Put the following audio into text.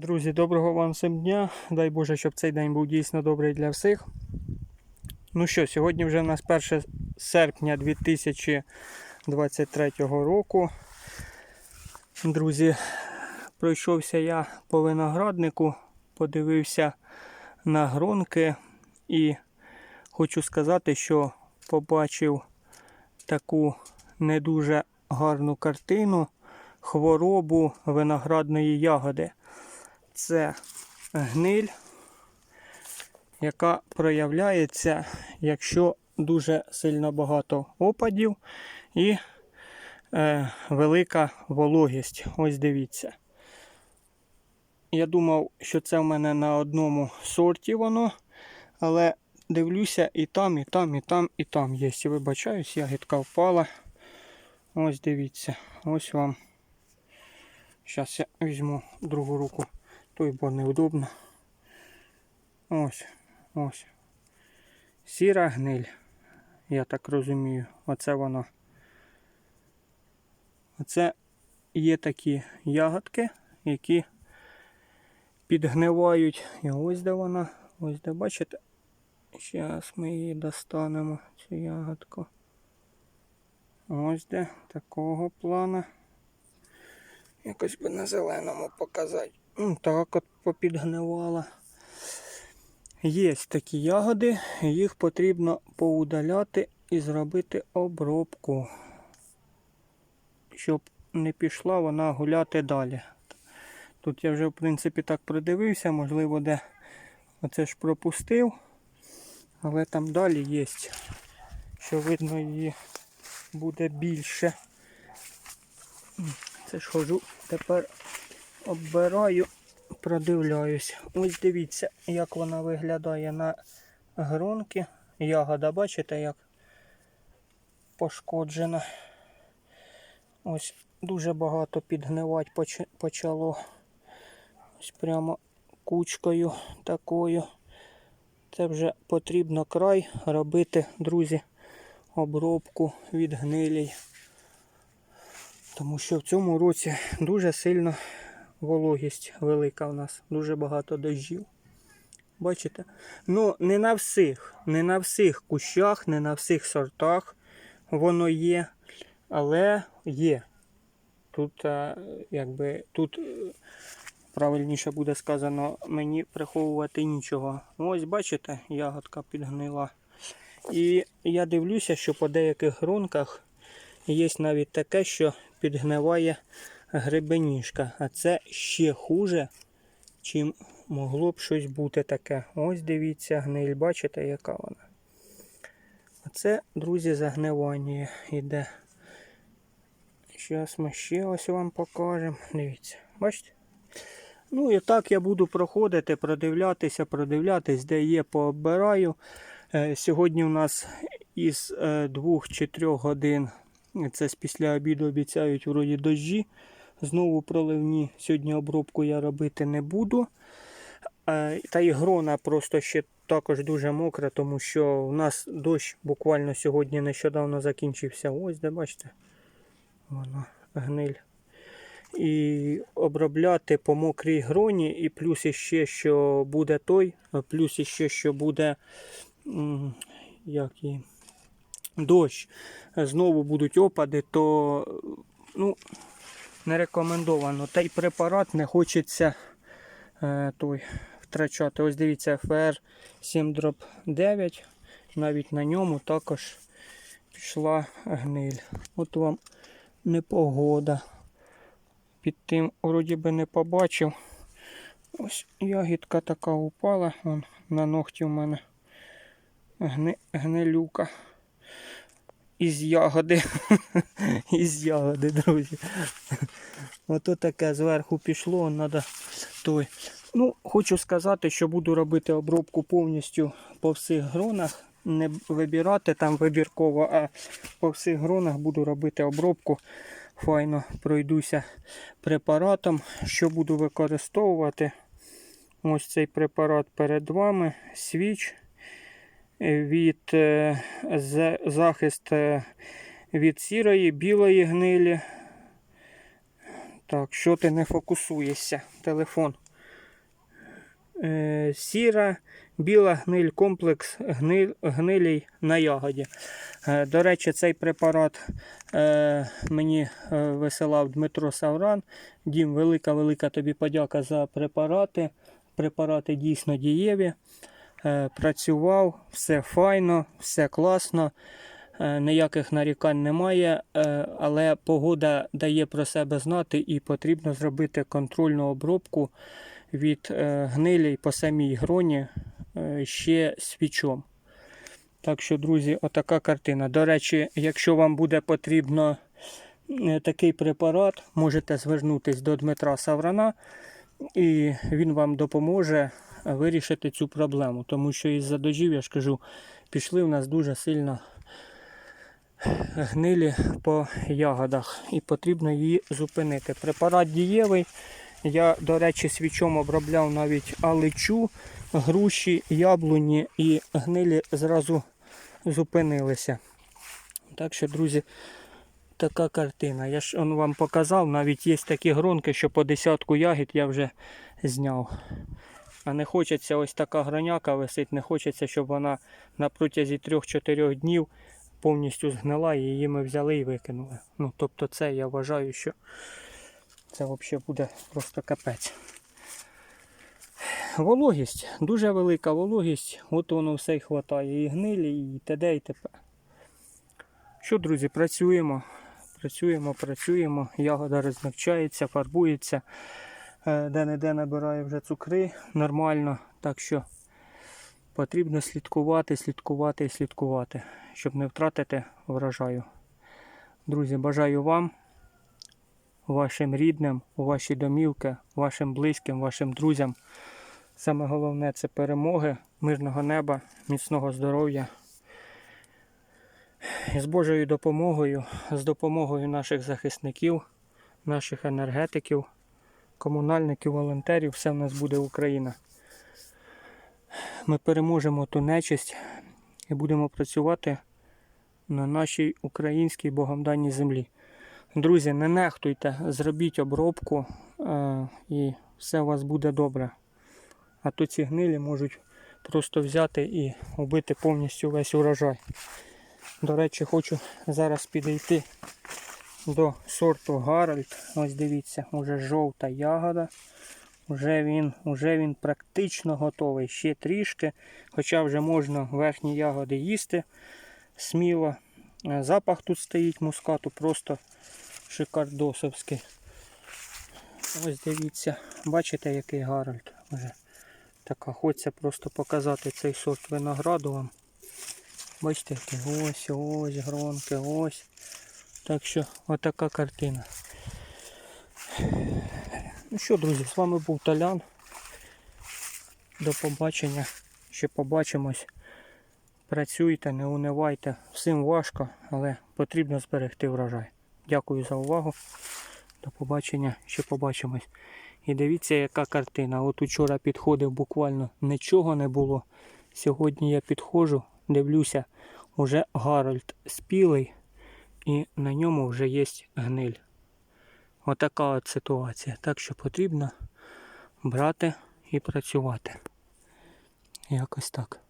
Друзі, доброго вам всім дня. Дай Боже, щоб цей день був дійсно добрий для всіх. Ну що, сьогодні вже в нас 1 серпня 2023 року. Друзі, пройшовся я по винограднику, подивився на гронки і хочу сказати, що побачив таку не дуже гарну картину хворобу виноградної ягоди. Це гниль, яка проявляється, якщо дуже сильно багато опадів і е, велика вологість. Ось дивіться. Я думав, що це в мене на одному сорті воно, але дивлюся і там, і там, і там, і там є. І Вибачаюсь, ягідка впала. Ось дивіться, ось вам. Зараз я візьму другу руку, той бо неудобно. Ось, ось. Сіра гниль, я так розумію. Оце воно. Оце є такі ягодки, які підгнивають. І ось де вона, ось де бачите. Зараз ми її достанемо, цю ягодку. Ось де такого плана. Якось би на зеленому показати. Так от попідгнивала. Є такі ягоди, їх потрібно поудаляти і зробити обробку, щоб не пішла вона гуляти далі. Тут я вже в принципі так продивився, можливо, де оце ж пропустив, але там далі є, що видно її буде більше. Це ж хожу, тепер оббираю, продивляюсь. Ось дивіться, як вона виглядає на гронки. Ягода, бачите, як пошкоджена. Ось дуже багато підгнивати почало. Ось прямо кучкою такою. Це вже потрібно край робити, друзі, обробку від гнилій. Тому що в цьому році дуже сильно вологість велика у нас, дуже багато дощів. Бачите? Ну, не на всіх, не на всіх кущах, не на всіх сортах воно є, але є. Тут, е, якби, тут е, правильніше буде сказано, мені приховувати нічого. Ось бачите, ягодка підгнила. І я дивлюся, що по деяких грунках Є навіть таке, що підгниває гребеніжка. А це ще хуже, чим могло б щось бути таке. Ось дивіться, гниль, бачите, яка вона. Оце, друзі, загнивання йде. Зараз ми ще ось вам покажемо. Дивіться, бачите? Ну і так я буду проходити, продивлятися, продивлятись, де є, пообираю. Е, Сьогодні у нас із 2 чи 3 годин це з після обіду обіцяють вроді дощі. Знову проливні. Сьогодні обробку я робити не буду. Е, Та і грона просто ще також дуже мокра, тому що у нас дощ буквально сьогодні нещодавно закінчився. Ось де бачите, воно гниль. І обробляти по мокрій гроні, і плюс іще, що буде той, плюс іще, що буде як її, дощ, знову будуть опади, то ну, не рекомендовано. Та й препарат не хочеться е, той, втрачати. Ось дивіться, FR 7 9. Навіть на ньому також пішла гниль. От вам непогода. Під тим, вроді би, не побачив. Ось ягідка така упала. Вон, на ногті в мене гни, гнилюка. Із ягоди. Із ягоди, друзі. Ото таке зверху пішло, треба той. Ну, хочу сказати, що буду робити обробку повністю по всіх гронах. Не вибирати там вибірково, а по всіх гронах буду робити обробку. Файно пройдуся препаратом. Що буду використовувати? Ось цей препарат перед вами. Свіч від е, захист е, від сірої, білої гнилі. Так, що ти не фокусуєшся? Телефон е, сіра, біла гниль, комплекс гниль, гнилій на ягоді. Е, До речі, цей препарат е, мені е, висилав Дмитро Савран. Дім, велика, велика тобі подяка за препарати. Препарати дійсно дієві. Е, Працював, все файно, все класно. Е, Ніяких нарікань немає, е, але погода дає про себе знати і потрібно зробити контрольну обробку від е, гнилі по самій гроні ще свічом. Так що, друзі, отака картина. До речі, якщо вам буде потрібно такий препарат, можете звернутися до Дмитра Саврана, і він вам допоможе вирішити цю проблему. Тому що із-за дождів, я ж кажу, пішли в нас дуже сильно гнилі по ягодах, і потрібно її зупинити. Препарат дієвий. Я, до речі, свічом обробляв навіть аличу, груші, яблуні і гнилі зразу зупинилися. Так що, друзі, така картина. Я ж он вам показав, навіть є такі гронки, що по десятку ягід я вже зняв. А не хочеться ось така гроняка висить, не хочеться, щоб вона на протязі 3-4 днів повністю згнила її ми взяли і викинули. Ну, тобто це я вважаю, що це взагалі буде просто капець. Вологість, дуже велика вологість, от воно все й хватає. І гнилі, і т.д. і т.п. Що, друзі, працюємо. Працюємо, працюємо. Ягода розмягчається, фарбується. Е, Де-не-де набирає вже цукри нормально. Так що потрібно слідкувати, слідкувати і слідкувати, щоб не втратити врожаю. Друзі, бажаю вам, вашим рідним, у ваші домівки, вашим близьким, вашим друзям. Саме головне це перемоги, мирного неба, міцного здоров'я. І з Божою допомогою, з допомогою наших захисників, наших енергетиків, комунальників, волонтерів, все в нас буде Україна. Ми переможемо ту нечисть і будемо працювати на нашій українській богом даній землі. Друзі, не нехтуйте, зробіть обробку е, і все у вас буде добре. А то ці гнилі можуть просто взяти і убити повністю весь урожай. До речі, хочу зараз підійти до сорту Гарольд. Ось дивіться, уже жовта ягода. Уже він, уже він практично готовий. Ще трішки, хоча вже можна верхні ягоди їсти сміло. Запах тут стоїть мускату, просто шикардосовський. Ось дивіться, бачите, який Гарольд вже. Така, хочеться просто показати цей сорт винограду вам. Бачите, які ось, ось, гронки, ось. Так що, отака картина. Ну що, друзі, з вами був Толян. До побачення. Ще побачимось. Працюйте, не унивайте. Всім важко, але потрібно зберегти врожай. Дякую за увагу. До побачення, ще побачимось. І дивіться, яка картина. От учора підходив, буквально нічого не було. Сьогодні я підходжу, дивлюся, уже Гарольд спілий і на ньому вже є гниль. Отака от ситуація. Так що потрібно брати і працювати. Якось так.